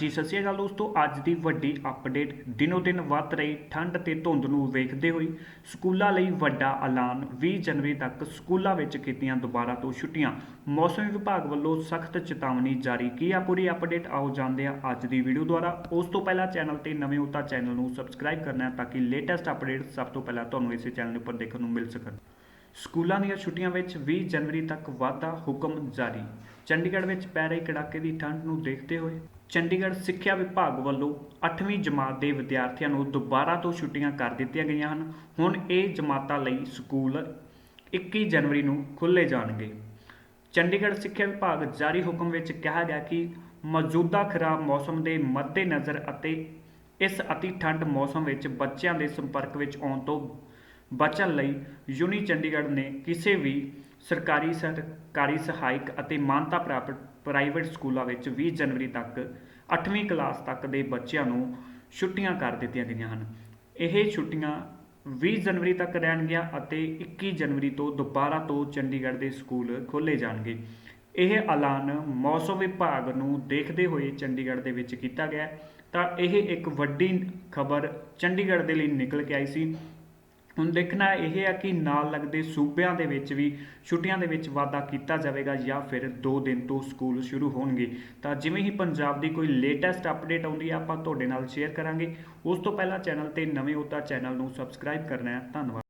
ਜੀ, ਸਤਿ ਸ਼੍ਰੀ ਅਕਾਲ ਦੋਸਤੋ। ਅੱਜ ਦੀ ਵੱਡੀ ਅਪਡੇਟ ਦਿਨੋ ਦਿਨ ਵੱਧ ਰਹੀ, ਠੰਡ ਤੇ ਧੁੰਦ ਨੂੰ ਵੇਖਦੇ ਹੋਏ ਸਕੂਲਾਂ ਲਈ ਵੱਡਾ ਐਲਾਨ। 20 ਜਨਵਰੀ ਤੱਕ ਸਕੂਲਾਂ ਵਿੱਚ ਕੀਤੀਆਂ ਦੁਬਾਰਾ ਤੋਂ ਛੁੱਟੀਆਂ। ਮੌਸਮ ਵਿਭਾਗ ਵੱਲੋਂ ਸਖਤ ਚੇਤਾਵਨੀ ਜਾਰੀ ਕੀ ਆ ਪੂਰੀ ਅਪਡੇਟ ਆਓ ਜਾਂਦੇ ਆ ਅੱਜ ਦੀ ਵੀਡੀਓ ਦੁਆਰਾ। ਉਸ ਤੋਂ ਪਹਿਲਾਂ ਚੈਨਲ ਤੇ ਨਵੇਂ ਹੋ ਤਾਂ ਚੈਨਲ ਨੂੰ ਸਬਸਕ੍ਰਾਈਬ ਕਰਨਾ ਹੈ ਤਾਂ ਕਿ ਲੇਟੈਸਟ ਅਪਡੇਟ ਸਭ ਤੋਂ ਪਹਿਲਾਂ ਤੁਹਾਨੂੰ ਇਸੇ ਚੈਨਲ ਉੱਪਰ ਦੇਖਣ ਨੂੰ ਮਿਲ ਸਕਣ। ਸਕੂਲਾਂ ਦੀਆਂ ਛੁੱਟੀਆਂ ਵਿੱਚ 20 ਜਨਵਰੀ ਤੱਕ ਵਾਧਾ ਹੁਕਮ ਜਾਰੀ। ਚੰਡੀਗੜ੍ਹ ਵਿੱਚ ਪੈ ਰਹੀ ਕੜਾਕੇ ਦੀ ਠੰਡ ਨੂੰ ਦੇਖਦੇ ਹੋਏ ਚੰਡੀਗੜ੍ਹ ਸਿੱਖਿਆ ਵਿਭਾਗ ਵੱਲੋਂ 8ਵੀਂ ਜਮਾਤ ਦੇ ਵਿਦਿਆਰਥੀਆਂ ਨੂੰ ਦੁਬਾਰਾ ਤੋਂ ਛੁੱਟੀਆਂ ਕਰ ਦਿੱਤੀਆਂ ਗਈਆਂ ਹਨ। ਹੁਣ ਇਹ ਜਮਾਤਾਂ ਲਈ ਸਕੂਲ 21 ਜਨਵਰੀ ਨੂੰ ਖੁੱਲ੍ਹੇ ਜਾਣਗੇ। ਚੰਡੀਗੜ੍ਹ ਸਿੱਖਿਆ ਵਿਭਾਗ ਜਾਰੀ ਹੁਕਮ ਵਿੱਚ ਕਿਹਾ ਗਿਆ ਕਿ ਮੌਜੂਦਾ ਖਰਾਬ ਮੌਸਮ ਦੇ ਮੱਦੇਨਜ਼ਰ ਅਤੇ ਇਸ ਅਤੀ ਠੰਡ ਮੌਸਮ ਵਿੱਚ ਬੱਚਿਆਂ ਦੇ ਸੰਪਰਕ ਵਿੱਚ ਆਉਣ ਤੋਂ ਬਚਣ ਲਈ ਯੂਨੀ ਚੰਡੀਗੜ੍ਹ ਨੇ ਕਿਸੇ ਵੀ ਸਰਕਾਰੀ ਸਰਕਾਰੀ ਸਹਾਇਕ ਅਤੇ ਮਾਨਤਾ ਪ੍ਰਾਪਤ ਪ੍ਰਾਈਵੇਟ ਸਕੂਲਾਂ ਵਿੱਚ 20 ਜਨਵਰੀ ਤੱਕ 8ਵੀਂ ਕਲਾਸ ਤੱਕ ਦੇ ਬੱਚਿਆਂ ਨੂੰ ਛੁੱਟੀਆਂ ਕਰ ਦਿੱਤੀਆਂ ਗਈਆਂ ਹਨ। ਇਹ ਛੁੱਟੀਆਂ 20 ਜਨਵਰੀ ਤੱਕ ਰਹਿਣਗੀਆਂ ਅਤੇ 21 ਜਨਵਰੀ ਤੋਂ ਦੁਬਾਰਾ ਤੋਂ ਚੰਡੀਗੜ੍ਹ ਦੇ ਸਕੂਲ ਖੋਲ੍ਹੇ ਜਾਣਗੇ। ਇਹ ਐਲਾਨ ਮੌਸਮ ਵਿਭਾਗ ਨੂੰ ਦੇਖਦੇ ਹੋਏ ਚੰਡੀਗੜ੍ਹ ਦੇ ਵਿੱਚ ਕੀਤਾ ਗਿਆ ਤਾਂ ਇਹ ਇੱਕ ਵੱਡੀ ਖਬਰ ਚੰਡੀਗੜ੍ਹ ਦੇ ਲਈ ਨਿਕਲ ਕੇ ਆਈ ਸੀ। ਹੁਣ ਦੇਖਣਾ ਇਹ ਹੈ ਕਿ ਨਾਲ ਲੱਗਦੇ ਸੂਬਿਆਂ ਦੇ ਵਿੱਚ ਵੀ ਛੁੱਟੀਆਂ ਦੇ ਵਿੱਚ ਵਾਧਾ ਕੀਤਾ ਜਾਵੇਗਾ ਜਾਂ ਫਿਰ 2 ਦਿਨ ਤੋਂ ਸਕੂਲ ਸ਼ੁਰੂ ਹੋਣਗੇ। ਤਾਂ ਜਿਵੇਂ ਹੀ ਪੰਜਾਬ ਦੀ ਕੋਈ ਲੇਟੈਸਟ ਅਪਡੇਟ ਆਉਂਦੀ ਹੈ ਆਪਾਂ ਤੁਹਾਡੇ ਨਾਲ ਸ਼ੇਅਰ ਕਰਾਂਗੇ। ਉਸ ਤੋਂ ਪਹਿਲਾਂ ਚੈਨਲ ਤੇ ਨਵੇਂ ਹੋ ਤਾਂ ਚੈਨਲ ਨੂੰ ਸਬਸਕ੍ਰਾਈਬ ਕਰਨਾ ਹੈ ਧੰਨਵਾਦ।